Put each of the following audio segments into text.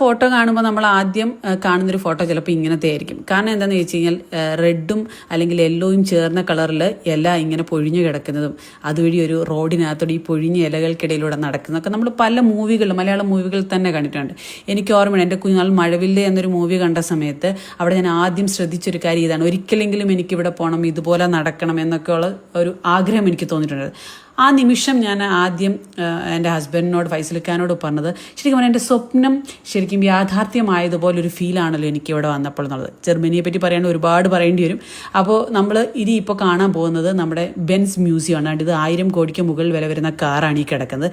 Photo കാണുമ്പോൾ നമ്മൾ ആദ്യം കാണുന്നൊരു ഫോട്ടോ ചിലപ്പോൾ ഇങ്ങനത്തെ ആയിരിക്കും. കാരണം എന്താണെന്ന് വെച്ച് കഴിഞ്ഞാൽ റെഡും അല്ലെങ്കിൽ യെല്ലോയും ചേർന്ന കളറിൽ ഇല ഇങ്ങനെ പൊഴിഞ്ഞു കിടക്കുന്നതും അതുവഴി ഒരു റോഡിനകത്തോടെ ഈ പൊഴിഞ്ഞ ഇലകൾക്കിടയിലൂടെ നടക്കുന്നതൊക്കെ നമ്മൾ പല മൂവികളിലും മലയാള മൂവികളിൽ തന്നെ കണ്ടിട്ടുണ്ട്. എനിക്ക് ഓർമ്മയുണ്ട് എന്റെ കുഞ്ഞുനാൾ മഴവില്ല എന്നൊരു മൂവി കണ്ട സമയത്ത് അവിടെ ഞാൻ ആദ്യം ശ്രദ്ധിച്ചൊരു കാര്യം ഇതാണ്. ഒരിക്കലെങ്കിലും എനിക്കിവിടെ പോകണം ഇതുപോലെ നടക്കണം എന്നൊക്കെയുള്ള ഒരു ആഗ്രഹം എനിക്ക് തോന്നിയിട്ടുണ്ട്. ആ നിമിഷം ഞാൻ ആദ്യം എന്റെ ഹസ്ബൻഡിനോട് ഫൈസലിക്കാനോട് പറഞ്ഞത് ശരിക്കും പറഞ്ഞാൽ എന്റെ സ്വപ്നം ശരിക്കും യാഥാർത്ഥ്യമായതുപോലെ ഒരു ഫീലാണല്ലോ എനിക്ക് ഇവിടെ വന്നപ്പോൾ എന്നുള്ളത്. ജർമ്മനിയെ പറ്റി പറയാൻ ഒരുപാട് പറയേണ്ടി വരും. അപ്പോൾ നമ്മൾ ഇനി ഇപ്പോൾ കാണാൻ പോകുന്നത് നമ്മുടെ ബെൻസ് മ്യൂസിയമാണ്. ഇത് ആയിരം കോടിക്ക് മുകളിൽ വില വരുന്ന കാറാണ് ഈ കിടക്കുന്നത്.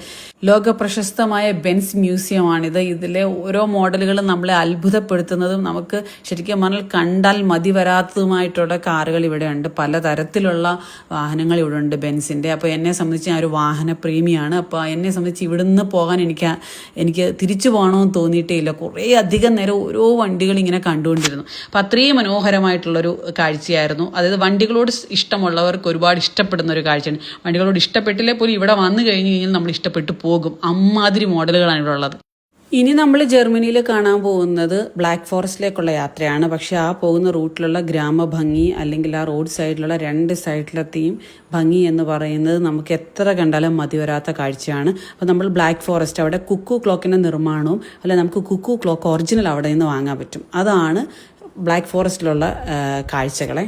ലോക പ്രശസ്തമായ ബെൻസ് മ്യൂസിയമാണിത്. ഇതിലെ ഓരോ മോഡലുകളും നമ്മളെ അത്ഭുതപ്പെടുത്തുന്നതും നമുക്ക് ശരിക്കും പറഞ്ഞാൽ കണ്ടാൽ മതി വരാത്തതുമായിട്ടുള്ള കാറുകൾ ഇവിടെയുണ്ട്. പലതരത്തിലുള്ള വാഹനങ്ങൾ ഇവിടെ ഉണ്ട് ബെൻസിന്റെ. അപ്പോൾ എന്നെ സംബന്ധിച്ച് ഞാൻ ഒരു വാഹന പ്രേമിയാണ്. അപ്പോൾ എന്നെ സംബന്ധിച്ച് ഇവിടുന്ന് പോകാൻ എനിക്ക് എനിക്ക് തിരിച്ചു പോകണമെന്ന് തോന്നിയിട്ടേ ഇല്ല. കുറേ അധികം നേരം ഓരോ വണ്ടികൾ ഇങ്ങനെ കണ്ടുകൊണ്ടിരുന്നു. അപ്പോൾ അത്രയും മനോഹരമായിട്ടുള്ളൊരു കാഴ്ചയായിരുന്നു. അതായത് വണ്ടികളോട് ഇഷ്ടമുള്ളവർക്ക് ഒരുപാട് ഇഷ്ടപ്പെടുന്ന ഒരു കാഴ്ചയാണ്. വണ്ടികളോട് ഇഷ്ടപ്പെട്ടില്ലേ പോലും ഇവിടെ വന്നു കഴിഞ്ഞ് കഴിഞ്ഞാൽ നമ്മൾ ഇഷ്ടപ്പെട്ടു പോകും. അമ്മാതിരി മോഡലുകളാണ് ഇവിടെ ഉള്ളത്. ഇനി നമ്മൾ ജർമ്മനിയിൽ കാണാൻ പോകുന്നത് ബ്ലാക്ക് ഫോറസ്റ്റിലേക്കുള്ള യാത്രയാണ്. പക്ഷേ ആ പോകുന്ന റൂട്ടിലുള്ള ഗ്രാമഭംഗി അല്ലെങ്കിൽ ആ റോഡ് സൈഡിലുള്ള രണ്ട് സൈഡിലത്തെയും ഭംഗി എന്ന് പറയുന്നത് നമുക്ക് എത്ര കണ്ടാലും മതി വരാത്ത കാഴ്ചയാണ്. അപ്പോൾ നമ്മൾ ബ്ലാക്ക് ഫോറസ്റ്റ് അവിടെ കുക്കു ക്ലോക്കിന്റെ നിർമ്മാണവും അല്ല നമുക്ക് കുക്കു ക്ലോക്ക് ഒറിജിനൽ അവിടെ നിന്ന് വാങ്ങാൻ പറ്റും. അതാണ് ബ്ലാക്ക് ഫോറസ്റ്റിലുള്ള കാഴ്ചകളെ